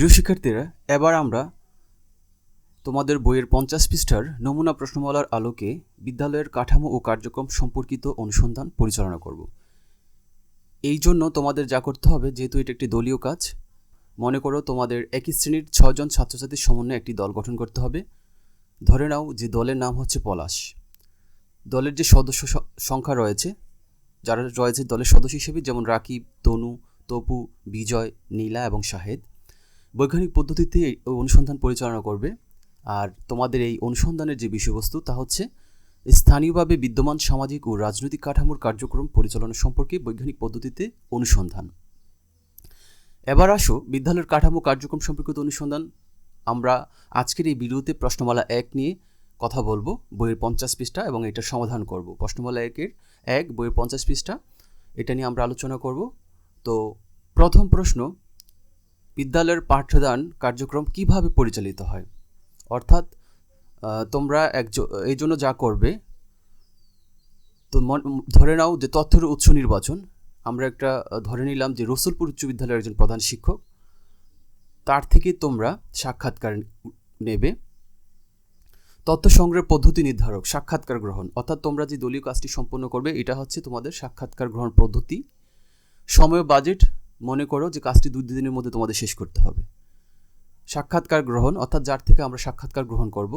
প্রিয় শিক্ষার্থীরা, এবার আমরা তোমাদের বইয়ের পঞ্চাশ পৃষ্ঠার নমুনা প্রশ্নমালার আলোকে বিদ্যালয়ের কাঠামো ও কার্যক্রম সম্পর্কিত অনুসন্ধান পরিচালনা করব। এই জন্য তোমাদের যা করতে হবে, যেহেতু এটা একটি দলীয় কাজ, মনে করো তোমাদের একই শ্রেণির ছজন ছাত্রছাত্রীর সমন্বয়ে একটি দল গঠন করতে হবে। ধরে নাও যে দলের নাম হচ্ছে পলাশ। দলের যে সদস্য সংখ্যা রয়েছে, যারা রয়েছে দলের সদস্য হিসেবে, যেমন রাকিব, তনু, তপু, বিজয়, নীলা এবং শাহেদ বৈজ্ঞানিক পদ্ধতিতে অনুসন্ধান পরিচালনা করবে। আর তোমাদের এই অনুসন্ধানের যে বিষয়বস্তু, তা হচ্ছে স্থানীয়ভাবে বিদ্যমান সামাজিক ও রাজনৈতিক কাঠামোর কার্যক্রম পরিচালনা সম্পর্কে বৈজ্ঞানিক পদ্ধতিতে অনুসন্ধান। এবার আসো বিদ্যালয়ের কাঠামো কার্যক্রম সম্পর্কিত অনুসন্ধান। আমরা আজকের এই ভিডিওতে প্রশ্নমালা এক নিয়ে কথা বলব, বইয়ের পঞ্চাশ পৃষ্ঠা এবং এটা সমাধান করব। প্রশ্নমালা একের এক, বইয়ের পঞ্চাশ পৃষ্ঠা, এটা নিয়ে আমরা আলোচনা করব। তো প্রথম প্রশ্ন বিদ্যালয়ের পাঠদান কার্যক্রম কীভাবে পরিচালিত হয়? অর্থাৎ তোমরা একজন এই জন্য যা করবে, তো ধরে নাও যে তথ্যের উৎস নির্বাচন। আমরা একটা ধরে নিলাম যে রসুলপুর উচ্চ বিদ্যালয়ের একজন প্রধান শিক্ষক। তার থেকে তোমরা সাক্ষাৎকার নেবে। তথ্য সংগ্রহের পদ্ধতি নির্ধারক, সাক্ষাৎকার গ্রহণ। অর্থাৎ তোমরা যে দলীয় কাজটি সম্পন্ন করবে, এটা হচ্ছে তোমাদের সাক্ষাৎকার গ্রহণ পদ্ধতি। সময় বাজেট মনে করো যে কাজটি দুই দিনের মধ্যে তোমাদের শেষ করতে হবে। সাক্ষাৎকার গ্রহণ, অর্থাৎ যার থেকে আমরা সাক্ষাৎকার গ্রহণ করব,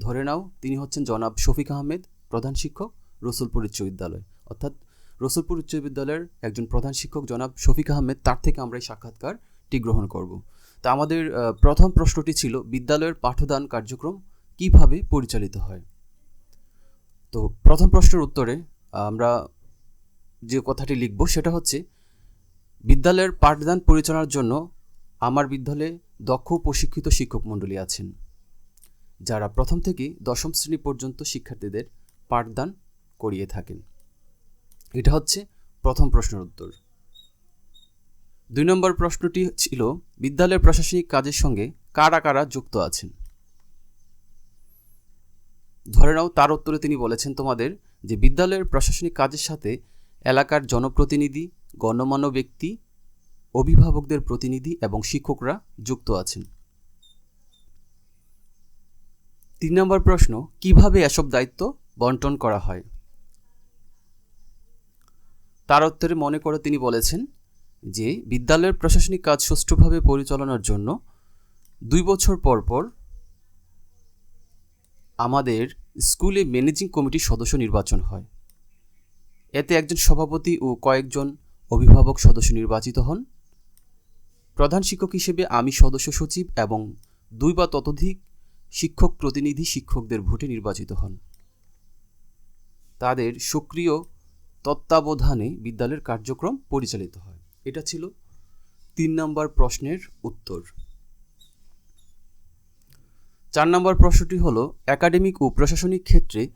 ধরে নাও তিনি হচ্ছেন জনাব শফিক আহমেদ, প্রধান শিক্ষক, রসুলপুর উচ্চ বিদ্যালয়। অর্থাৎ রসুলপুর উচ্চ বিদ্যালয়ের একজন প্রধান শিক্ষক জনাব শফিক আহমেদ, তার থেকে আমরা এই সাক্ষাৎকারটি গ্রহণ করব। তা আমাদের প্রথম প্রশ্নটি ছিল, বিদ্যালয়ের পাঠদান কার্যক্রম কীভাবে পরিচালিত হয়? তো প্রথম প্রশ্নের উত্তরে আমরা যে কথাটি লিখব সেটা হচ্ছে বিদ্যালয়ের পাঠদান পরিচালনার জন্য আমার বিদ্যালয়ে দক্ষ প্রশিক্ষিত শিক্ষক মণ্ডলী আছেন, যারা প্রথম থেকে দশম শ্রেণি পর্যন্ত শিক্ষার্থীদের পাঠদান করিয়ে থাকেন। এটা হচ্ছে প্রথম প্রশ্নের উত্তর। দুই নম্বর প্রশ্নটি ছিল, বিদ্যালয়ের প্রশাসনিক কাজের সঙ্গে কারা কারা যুক্ত আছেন? ধরে নাও, তার উত্তরে তিনি বলেছেন তোমাদের যে বিদ্যালয়ের প্রশাসনিক কাজের সাথে এলাকার জনপ্রতিনিধি গণ্যমান্য ব্যক্তি, অভিভাবকদের প্রতিনিধি এবং শিক্ষকরা যুক্ত আছেন। তিন নম্বর প্রশ্ন, কীভাবে এসব দায়িত্ব বন্টন করা হয়? তার উত্তরে মনে করে তিনি বলেছেন যে, বিদ্যালয়ের প্রশাসনিক কাজ সুষ্ঠুভাবে পরিচালনার জন্য দুই বছর পর পর আমাদের স্কুলে ম্যানেজিং কমিটির সদস্য নির্বাচন হয়। এতে একজন সভাপতি ও কয়েকজন অভিভাবক সদস্য নির্বাচিত হন। প্রধান শিক্ষক হিসেবে আমি সদস্য সচিব এবং দুই বা ততোধিক শিক্ষক প্রতিনিধি শিক্ষকদের ভোটে নির্বাচিত হন। তাদের সক্রিয় তত্ত্বাবধানে বিদ্যালয়ের কার্যক্রম পরিচালিত হয়। এটা ছিল তিন নম্বর প্রশ্নের উত্তর। চার নম্বর প্রশ্নটি হলো, একাডেমিক ও প্রশাসনিক ক্ষেত্রে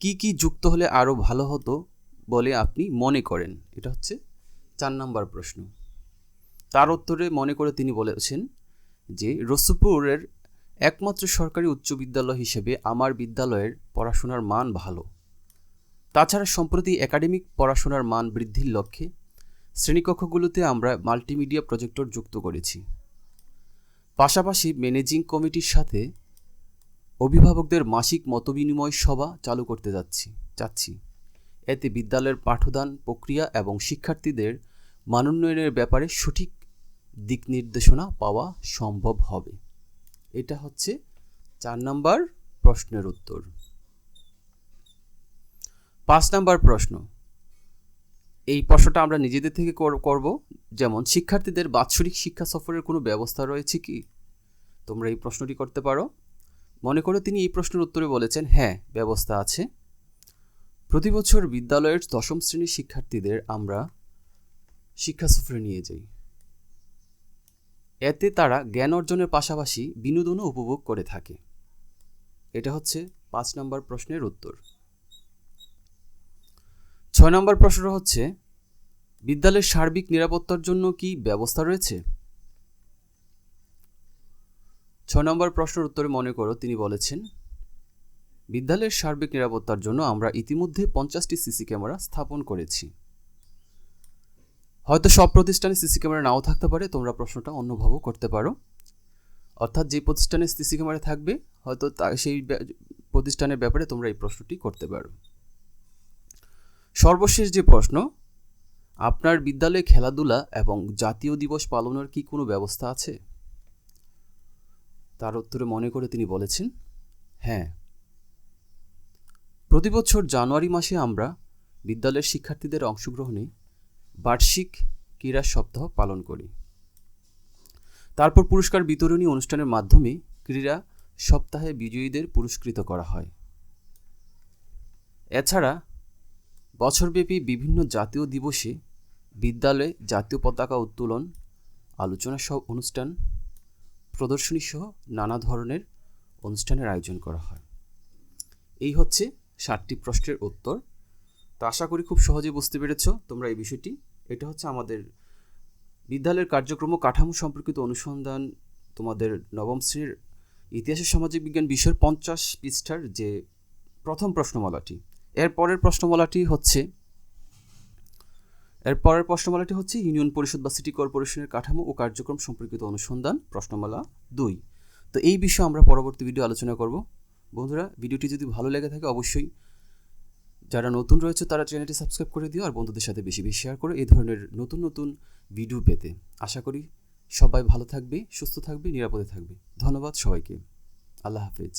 কি কি যুক্ত হলে আরও ভালো হতো বলে আপনি মনে করেন? এটা হচ্ছে চার নম্বর প্রশ্ন। তার উত্তরে মনে করে তিনি বলেছেন যে রসুপুরের একমাত্র সরকারি উচ্চ বিদ্যালয় হিসেবে আমার বিদ্যালয়ের পড়াশোনার মান ভালো। তাছাড়া সম্প্রতি একাডেমিক পড়াশোনার মান বৃদ্ধির লক্ষ্যে শ্রেণীকক্ষগুলোতে আমরা মাল্টিমিডিয়া প্রজেক্টর যুক্ত করেছি। পাশাপাশি ম্যানেজিং কমিটির সাথে অভিভাবকদের মাসিক মতবিনিময় সভা চালু করতে যাচ্ছি চাচ্ছি এতে বিদ্যালয়ের পাঠদান প্রক্রিয়া এবং শিক্ষার্থীদের মানোন্নয়নের ব্যাপারে সঠিক দিক নির্দেশনা পাওয়া সম্ভব হবে। এটা হচ্ছে চার নাম্বার প্রশ্নের উত্তর। পাঁচ নাম্বার প্রশ্ন। এই প্রশ্নটা আমরা নিজেদের থেকে কর- করব। যেমন, শিক্ষার্থীদের বাৎসরিক শিক্ষা সফরের কোনো ব্যবস্থা রয়েছে কি? তোমরা এই প্রশ্নটি করতে পারো। মনে করো তিনি এই প্রশ্নের উত্তরে বলেছেন হ্যাঁ ব্যবস্থা আছে। প্রতি বছর বিদ্যালয়ের দশম শ্রেণির শিক্ষার্থীদের আমরা শিক্ষা সফরে নিয়ে যাই। এতে তারা জ্ঞান অর্জনের পাশাপাশি বিনোদনও উপভোগ করে থাকে। এটা হচ্ছে পাঁচ নম্বর প্রশ্নের উত্তর। ছয় নম্বর প্রশ্ন হচ্ছে, বিদ্যালয়ের সার্বিক নিরাপত্তার জন্য কি ব্যবস্থা রয়েছে? ছয় নম্বর প্রশ্নের উত্তরে মনে করো, তিনি বলেছেন বিদ্যালয়ের সার্বিক নিরাপত্তার জন্য আমরা ইতিমধ্যে পঞ্চাশটি সিসি ক্যামেরা স্থাপন করেছি। হয়তো সব প্রতিষ্ঠানে সিসি ক্যামেরা নাও থাকতে পারে, তোমরা প্রশ্নটা অন্যভাবেও করতে পারো। অর্থাৎ যে প্রতিষ্ঠানে সিসি ক্যামেরা থাকবে, হয়তো তা, সেই প্রতিষ্ঠানের ব্যাপারে তোমরা এই প্রশ্নটি করতে পারো। সর্বশেষ যে প্রশ্ন, আপনার বিদ্যালয়ে খেলাধুলা এবং জাতীয় দিবস পালনের কি কোনো ব্যবস্থা আছে? তার উত্তরে মনে করে তিনি বলেছেন হ্যাঁ। প্রতি বছর জানুয়ারি মাসে আমরা বিদ্যালয়ের শিক্ষার্থীদের অংশগ্রহণে বার্ষিক ক্রীড়া সপ্তাহ পালন করি। তারপর পুরস্কার বিতরণী অনুষ্ঠানের মাধ্যমে ক্রীড়া সপ্তাহে বিজয়ীদের পুরস্কৃত করা হয়। এছাড়া বছরব্যাপী বিভিন্ন জাতীয় দিবসে বিদ্যালয়ে জাতীয় পতাকা উত্তোলন, আলোচনা সহ অনুষ্ঠান, প্রদর্শনী সহ নানা ধরনের অনুষ্ঠানের আয়োজন করা হয়। এই হচ্ছে ষাটটি প্রশ্নের উত্তর। তো আশা করি খুব সহজে বুঝতে পেরেছ তোমরা এই বিষয়টি। এটা হচ্ছে আমাদের বিদ্যালয়ের কার্যক্রম ও কাঠামো সম্পর্কিত অনুসন্ধান। তোমাদের নবম শ্রেণির ইতিহাসের সামাজিক বিজ্ঞান বিষয়ের পঞ্চাশ পৃষ্ঠার যে প্রথম প্রশ্নমালাটি, এর পরের প্রশ্নমালাটি হচ্ছে, এর পরের প্রশ্নমালাটি হচ্ছে ইউনিয়ন পরিষদ বা সিটি কর্পোরেশনের কাঠামো ও কার্যক্রম সম্পর্কিত অনুসন্ধান প্রশ্নমালা দুই। তো এই বিষয়ে আমরা পরবর্তী ভিডিও আলোচনা করব। বন্ধুরা, ভিডিওটি যদি ভালো লেগে থাকে অবশ্যই যারা নতুন রয়েছে তারা চ্যানেলটি সাবস্ক্রাইব করে দিও আর বন্ধুদের সাথে বেশি বেশি শেয়ার করো এই ধরনের নতুন নতুন ভিডিও পেতে। আশা করি সবাই ভালো থাকবে, সুস্থ থাকবে, নিরাপদে থাকবে। ধন্যবাদ সবাইকে। আল্লাহ হাফেজ।